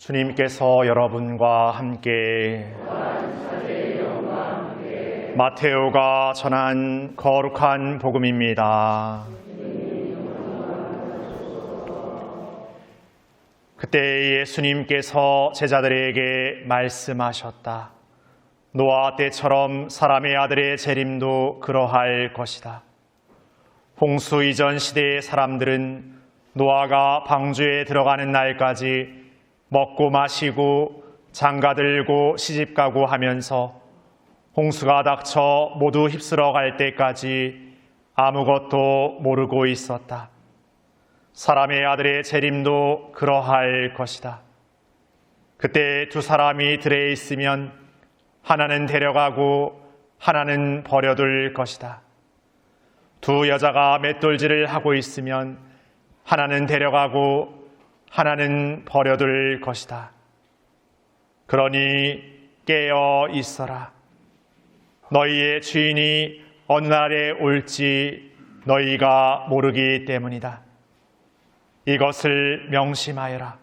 주님께서 여러분과 함께 마테오가 전한 거룩한 복음입니다. 그때 예수님께서 제자들에게 말씀하셨다. 노아 때처럼 사람의 아들의 재림도 그러할 것이다. 홍수 이전 시대의 사람들은 노아가 방주에 들어가는 날까지 먹고 마시고 장가 들고 시집 가고 하면서 홍수가 닥쳐 모두 휩쓸어 갈 때까지 아무것도 모르고 있었다. 사람의 아들의 재림도 그러할 것이다. 그때 두 사람이 들에 있으면 하나는 데려가고 하나는 버려둘 것이다. 두 여자가 맷돌질을 하고 있으면 하나는 데려가고 하나는 버려둘 것이다. 그러니 깨어 있어라. 너희의 주인이 어느 날에 올지 너희가 모르기 때문이다. 이것을 명심하여라.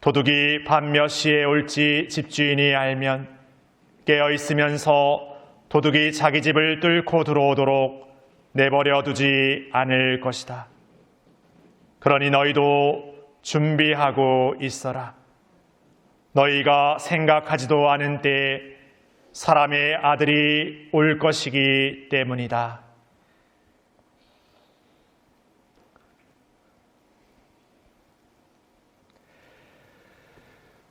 도둑이 밤몇 시에 올지 집주인이 알면 깨어 있으면서 도둑이 자기 집을 뚫고 들어오도록 내버려 두지 않을 것이다. 그러니 너희도 준비하고 있어라. 너희가 생각하지도 않은 때 사람의 아들이 올 것이기 때문이다.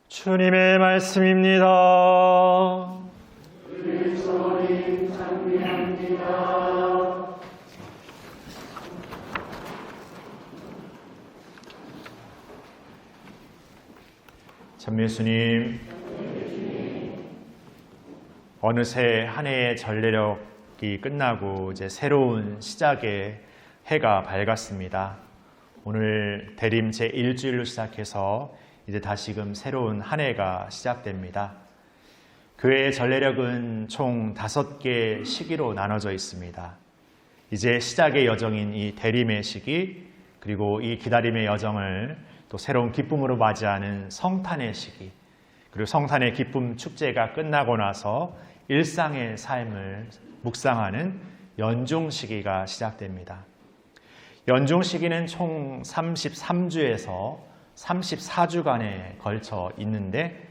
주님의 말씀입니다. 참 예수님, 어느새 한 해의 전례력이 끝나고 이제 새로운 시작의 해가 밝았습니다. 오늘 대림 제 일주일로 시작해서 이제 다시금 새로운 한 해가 시작됩니다. 교회의 전례력은 총 다섯 개 시기로 나눠져 있습니다. 이제 시작의 여정인 이 대림의 시기, 그리고 이 기다림의 여정을 또 새로운 기쁨으로 맞이하는 성탄의 시기, 그리고 성탄의 기쁨 축제가 끝나고 나서 일상의 삶을 묵상하는 연중 시기가 시작됩니다. 연중 시기는 총 33주에서 34주간에 걸쳐 있는데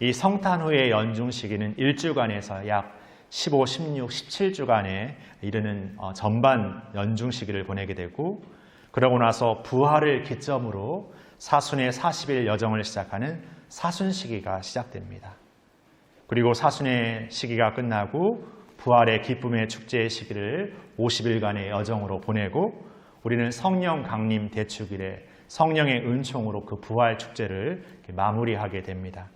이 성탄 후의 연중 시기는 일주간에서 약 15, 16, 17주간에 이르는 어, 전반 연중 시기를 보내게 되고 그러고 나서 부활을 기점으로 사순의 40일 여정을 시작하는 사순 시기가 시작됩니다. 그리고 사순의 시기가 끝나고 부활의 기쁨의 축제의 시기를 50일간의 여정으로 보내고 우리는 성령 강림 대축일에 성령의 은총으로 그 부활 축제를 마무리하게 됩니다.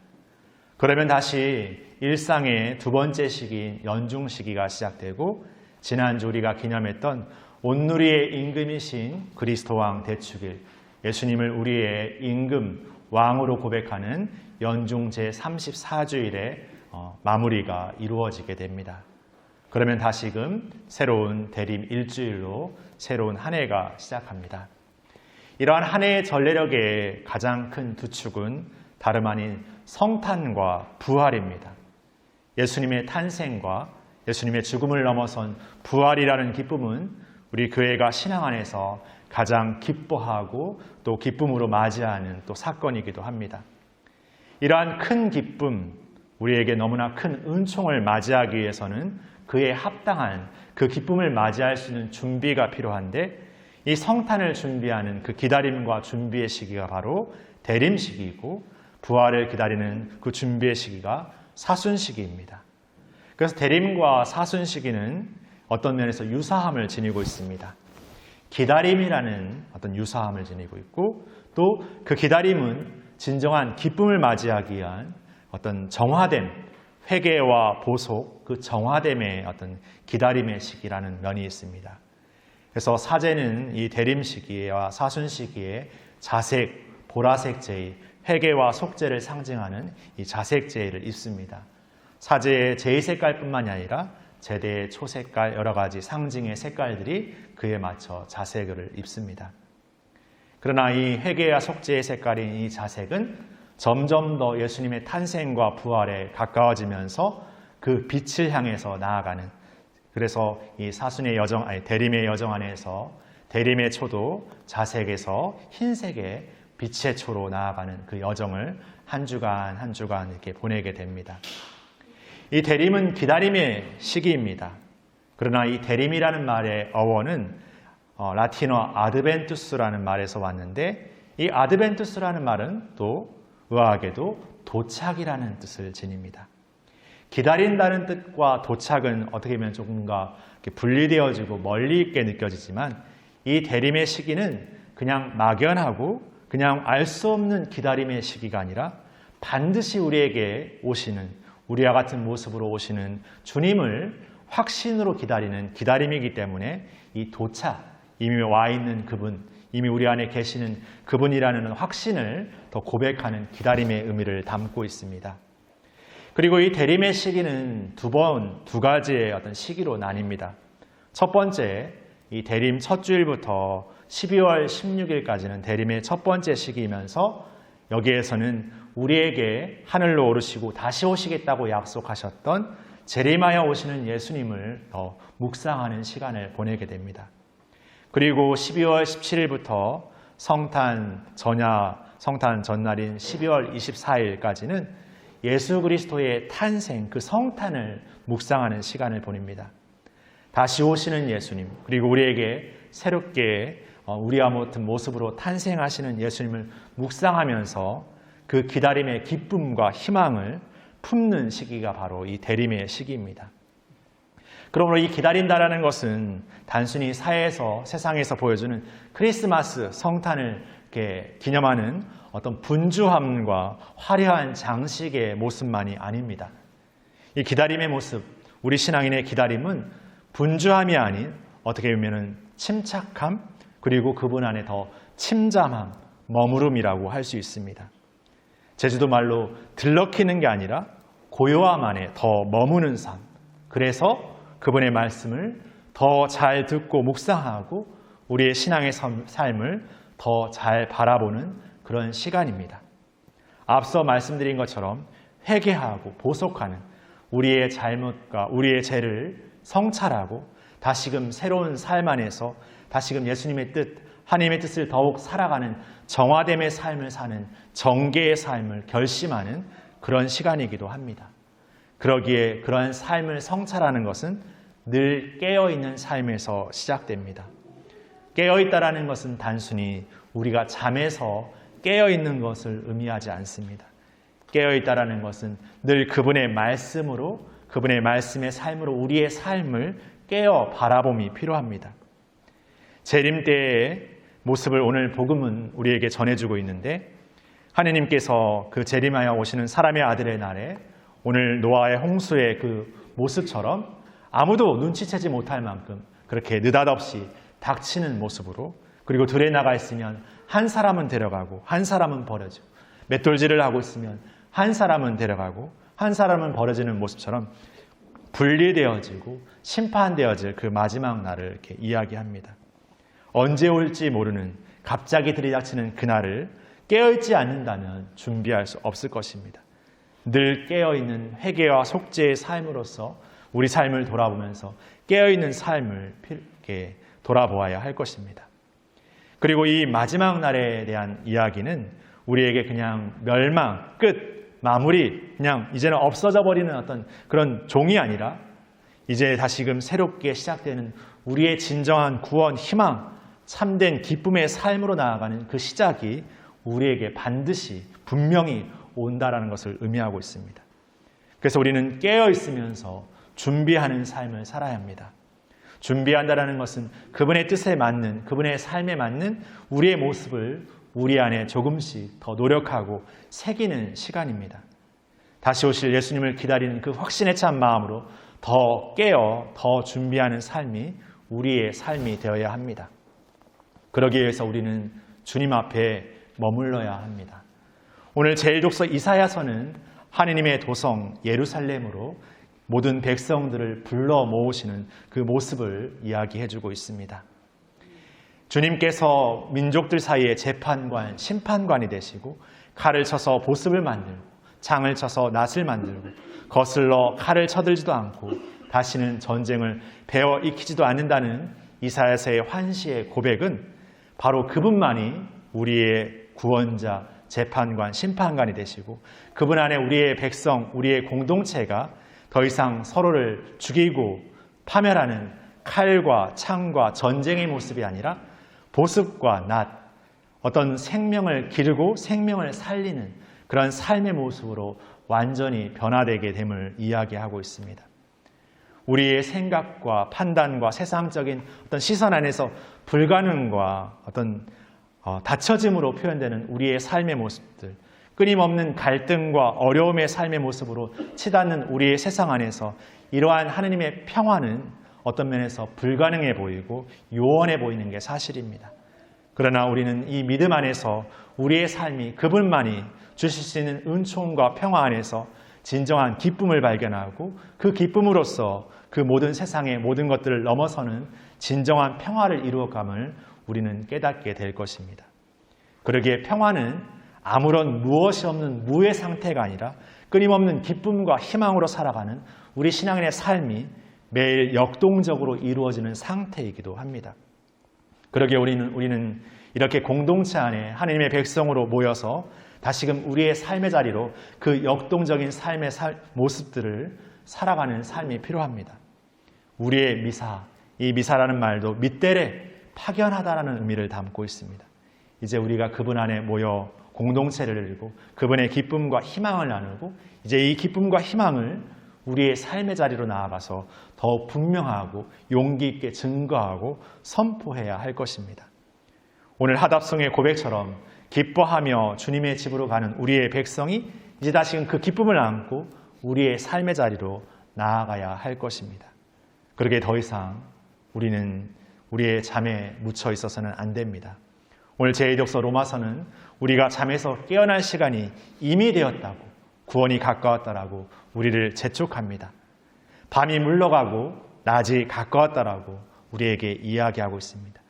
그러면 다시 일상의 두 번째 시기인 연중 시기가 시작되고 지난주 우리가 기념했던 온누리의 임금이신 그리스도 왕 대축일 예수님을 우리의 임금 왕으로 고백하는 연중 제 34주일에 어, 마무리가 이루어지게 됩니다. 그러면 다시금 새로운 대림 일주일로 새로운 한 해가 시작합니다. 이러한 한 해의 전례력의 가장 큰 두 축은 다름 아닌 성탄과 부활입니다. 예수님의 탄생과 예수님의 죽음을 넘어선 부활이라는 기쁨은 우리 교회가 신앙 안에서 가장 기뻐하고 또 기쁨으로 맞이하는 또 사건이기도 합니다. 이러한 큰 기쁨, 우리에게 너무나 큰 은총을 맞이하기 위해서는 그에 합당한 그 기쁨을 맞이할 수 있는 준비가 필요한데 이 성탄을 준비하는 그 기다림과 준비의 시기가 바로 대림 시기이고 부활을 기다리는 그 준비의 시기가 사순 시기입니다. 그래서 대림과 사순 시기는 어떤 면에서 유사함을 지니고 있습니다. 기다림이라는 어떤 유사함을 지니고 있고 또 그 기다림은 진정한 기쁨을 맞이하기 위한 어떤 정화됨, 회개와 보속, 그 정화됨의 어떤 기다림의 시기라는 면이 있습니다. 그래서 사제는 이 대림 시기와 사순 시기에 자색, 보라색 제의, 회개와 속죄를 상징하는 이 자색 제의를 입습니다. 사제의 제의 색깔뿐만이 아니라 제대의 초색깔 여러 가지 상징의 색깔들이 그에 맞춰 자색을 입습니다. 그러나 이 회개와 속죄의 색깔인 이 자색은 점점 더 예수님의 탄생과 부활에 가까워지면서 그 빛을 향해서 나아가는 그래서 이 사순의 여정 아니 대림의 여정 안에서 대림의 초도 자색에서 흰색의 빛의 초로 나아가는 그 여정을 한 주간 한 주간 이렇게 보내게 됩니다. 이 대림은 기다림의 시기입니다. 그러나 이 대림이라는 말의 어원은 어, 라틴어 아드벤투스라는 말에서 왔는데 이 아드벤투스라는 말은 또 의아하게도 도착이라는 뜻을 지닙니다. 기다린다는 뜻과 도착은 어떻게 보면 조금가 분리되어지고 멀리 있게 느껴지지만 이 대림의 시기는 그냥 막연하고 그냥 알 수 없는 기다림의 시기가 아니라 반드시 우리에게 오시는 우리와 같은 모습으로 오시는 주님을 확신으로 기다리는 기다림이기 때문에 이 도착, 이미 와 있는 그분, 이미 우리 안에 계시는 그분이라는 확신을 더 고백하는 기다림의 의미를 담고 있습니다. 그리고 이 대림의 시기는 두 번, 두 가지의 어떤 시기로 나뉩니다. 첫 번째, 이 대림 첫 주일부터 12월 16일까지는 대림의 첫 번째 시기이면서 여기에서는 우리에게 하늘로 오르시고 다시 오시겠다고 약속하셨던 재림하여 오시는 예수님을 더 묵상하는 시간을 보내게 됩니다. 그리고 12월 17일부터 성탄 전야, 성탄 전날인 12월 24일까지는 예수 그리스도의 탄생, 그 성탄을 묵상하는 시간을 보냅니다. 다시 오시는 예수님, 그리고 우리에게 새롭게 어, 우리와 같은 모습으로 탄생하시는 예수님을 묵상하면서 그 기다림의 기쁨과 희망을 품는 시기가 바로 이 대림의 시기입니다. 그러므로 이 기다린다라는 것은 단순히 사회에서 세상에서 보여주는 크리스마스 성탄을 기념하는 어떤 분주함과 화려한 장식의 모습만이 아닙니다. 이 기다림의 모습, 우리 신앙인의 기다림은 분주함이 아닌 어떻게 보면은 침착함 그리고 그분 안에 더 침잠함, 머무름이라고 할 수 있습니다. 제주도 말로 들럭히는 게 아니라 고요함 안에 더 머무는 삶. 그래서 그분의 말씀을 더 잘 듣고 묵상하고 우리의 신앙의 삶을 더 잘 바라보는 그런 시간입니다. 앞서 말씀드린 것처럼 회개하고 보속하는 우리의 잘못과 우리의 죄를 성찰하고 다시금 새로운 삶 안에서 다시금 예수님의 뜻, 하나님의 뜻을 더욱 살아가는 정화됨의 삶을 사는 정계의 삶을 결심하는 그런 시간이기도 합니다. 그러기에 그러한 삶을 성찰하는 것은 늘 깨어있는 삶에서 시작됩니다. 깨어있다라는 것은 단순히 우리가 잠에서 깨어있는 것을 의미하지 않습니다. 깨어있다라는 것은 늘 그분의 말씀으로 그분의 말씀의 삶으로 우리의 삶을 깨어 바라봄이 필요합니다. 재림 때의 모습을 오늘 복음은 우리에게 전해주고 있는데 하느님께서 그 재림하여 오시는 사람의 아들의 날에 오늘 노아의 홍수의 그 모습처럼 아무도 눈치채지 못할 만큼 그렇게 느닷없이 닥치는 모습으로 그리고 들에 나가 있으면 한 사람은 데려가고 한 사람은 버려지고 맷돌질을 하고 있으면 한 사람은 데려가고 한 사람은 버려지는 모습처럼 분리되어지고 심판되어질 그 마지막 날을 이렇게 이야기합니다. 언제 올지 모르는 갑자기 들이닥치는 그날을 깨어있지 않는다면 준비할 수 없을 것입니다. 늘 깨어있는 회개와 속죄의 삶으로서 우리 삶을 돌아보면서 깨어있는 삶을 이렇게 돌아보아야 할 것입니다. 그리고 이 마지막 날에 대한 이야기는 우리에게 그냥 멸망, 끝, 마무리, 그냥 이제는 없어져 버리는 어떤 그런 종이 아니라 이제 다시금 새롭게 시작되는 우리의 진정한 구원, 희망, 참된 기쁨의 삶으로 나아가는 그 시작이 우리에게 반드시 분명히 온다라는 것을 의미하고 있습니다. 그래서 우리는 깨어 있으면서 준비하는 삶을 살아야 합니다. 준비한다라는 것은 그분의 뜻에 맞는 그분의 삶에 맞는 우리의 모습을 우리 안에 조금씩 더 노력하고 새기는 시간입니다. 다시 오실 예수님을 기다리는 그 확신에 찬 마음으로 더 깨어 더 준비하는 삶이 우리의 삶이 되어야 합니다. 그러기 위해서 우리는 주님 앞에 머물러야 합니다. 오늘 제일독서 이사야서는 하느님의 도성 예루살렘으로 모든 백성들을 불러 모으시는 그 모습을 이야기해 주고 있습니다. 주님께서 민족들 사이에 재판관, 심판관이 되시고 칼을 쳐서 보습을 만들고 창을 쳐서 낫을 만들고 거슬러 칼을 쳐들지도 않고 다시는 전쟁을 배워 익히지도 않는다는 이사야서의 환시의 고백은 바로 그분만이 우리의 구원자, 재판관, 심판관이 되시고 그분 안에 우리의 백성, 우리의 공동체가 더 이상 서로를 죽이고 파멸하는 칼과 창과 전쟁의 모습이 아니라 보습과 낫, 어떤 생명을 기르고 생명을 살리는 그런 삶의 모습으로 완전히 변화되게 됨을 이야기하고 있습니다. 우리의 생각과 판단과 세상적인 어떤 시선 안에서 불가능과 어떤 어, 닫혀짐으로 표현되는 우리의 삶의 모습들, 끊임없는 갈등과 어려움의 삶의 모습으로 치닫는 우리의 세상 안에서 이러한 하느님의 평화는 어떤 면에서 불가능해 보이고 요원해 보이는 게 사실입니다. 그러나 우리는 이 믿음 안에서 우리의 삶이 그분만이 주실 수 있는 은총과 평화 안에서 진정한 기쁨을 발견하고 그 기쁨으로써 그 모든 세상의 모든 것들을 넘어서는 진정한 평화를 이루어감을 우리는 깨닫게 될 것입니다. 그러기에 평화는 아무런 무엇이 없는 무의 상태가 아니라 끊임없는 기쁨과 희망으로 살아가는 우리 신앙인의 삶이 매일 역동적으로 이루어지는 상태이기도 합니다. 그러기에 우리는, 우리는 이렇게 공동체 안에 하나님의 백성으로 모여서 다시금 우리의 삶의 자리로 그 역동적인 삶의 살, 모습들을 살아가는 삶이 필요합니다. 우리의 미사, 이 미사라는 말도 밑대래 파견하다라는 의미를 담고 있습니다. 이제 우리가 그분 안에 모여 공동체를 이루고 그분의 기쁨과 희망을 나누고 이제 이 기쁨과 희망을 우리의 삶의 자리로 나아가서 더 분명하고 용기 있게 증거하고 선포해야 할 것입니다. 오늘 하답성의 고백처럼 기뻐하며 주님의 집으로 가는 우리의 백성이 이제 다시금 그 기쁨을 안고 우리의 삶의 자리로 나아가야 할 것입니다. 그러게 더 이상 우리는 우리의 잠에 묻혀 있어서는 안 됩니다. 오늘 제1독서 로마서는 우리가 잠에서 깨어날 시간이 이미 되었다고 구원이 가까웠다라고 우리를 재촉합니다. 밤이 물러가고 낮이 가까웠다라고 우리에게 이야기하고 있습니다.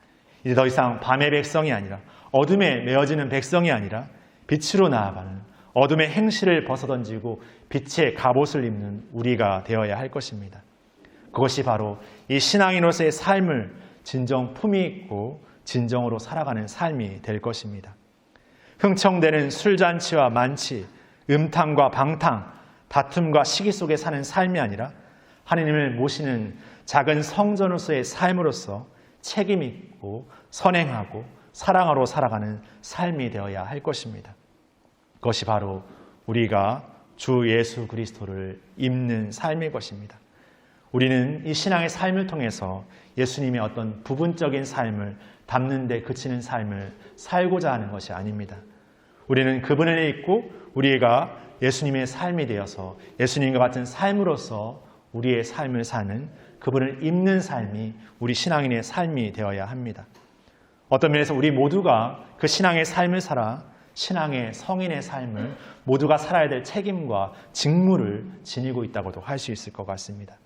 이제 더 이상 밤의 백성이 아니라 어둠에 메어지는 백성이 아니라 빛으로 나아가는 어둠의 행실을 벗어던지고 빛의 갑옷을 입는 우리가 되어야 할 것입니다. 그것이 바로 이 신앙인으로서의 삶을 진정 품위 있고 진정으로 살아가는 삶이 될 것입니다. 흥청대는 술잔치와 만치, 음탕과 방탕, 다툼과 시기 속에 사는 삶이 아니라 하느님을 모시는 작은 성전으로서의 삶으로서 책임 있고 선행하고 사랑으로 살아가는 삶이 되어야 할 것입니다. 그것이 바로 우리가 주 예수 그리스도를 입는 삶일 것입니다. 우리는 이 신앙의 삶을 통해서 예수님의 어떤 부분적인 삶을 담는 데 그치는 삶을 살고자 하는 것이 아닙니다. 우리는 그분 안에 있고 우리가 예수님의 삶이 되어서 예수님과 같은 삶으로서 우리의 삶을 사는 그분을 입는 삶이 우리 신앙인의 삶이 되어야 합니다. 어떤 면에서 우리 모두가 그 신앙의 삶을 살아 신앙의 성인의 삶을 모두가 살아야 될 책임과 직무를 지니고 있다고도 할 수 있을 것 같습니다.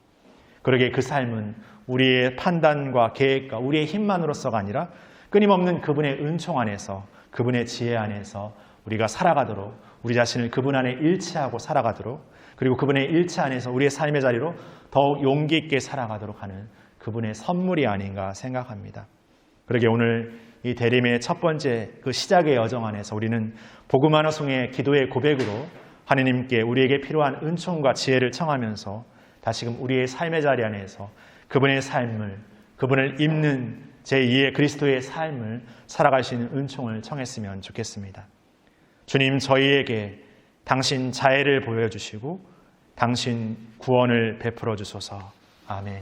그러게 그 삶은 우리의 판단과 계획과 우리의 힘만으로서가 아니라 끊임없는 그분의 은총 안에서 그분의 지혜 안에서 우리가 살아가도록 우리 자신을 그분 안에 일치하고 살아가도록 그리고 그분의 일치 안에서 우리의 삶의 자리로 더욱 용기 있게 살아가도록 하는 그분의 선물이 아닌가 생각합니다. 그러게 오늘 이 대림의 첫 번째 그 시작의 여정 안에서 우리는 복음 하나 송의 기도의 고백으로 하느님께 우리에게 필요한 은총과 지혜를 청하면서 다시금 우리의 삶의 자리 안에서 그분의 삶을 그분을 입는 제2의 그리스도의 삶을 살아갈 수 있는 은총을 청했으면 좋겠습니다. 주님 저희에게 당신 자애를 보여주시고 당신 구원을 베풀어 주소서. 아멘.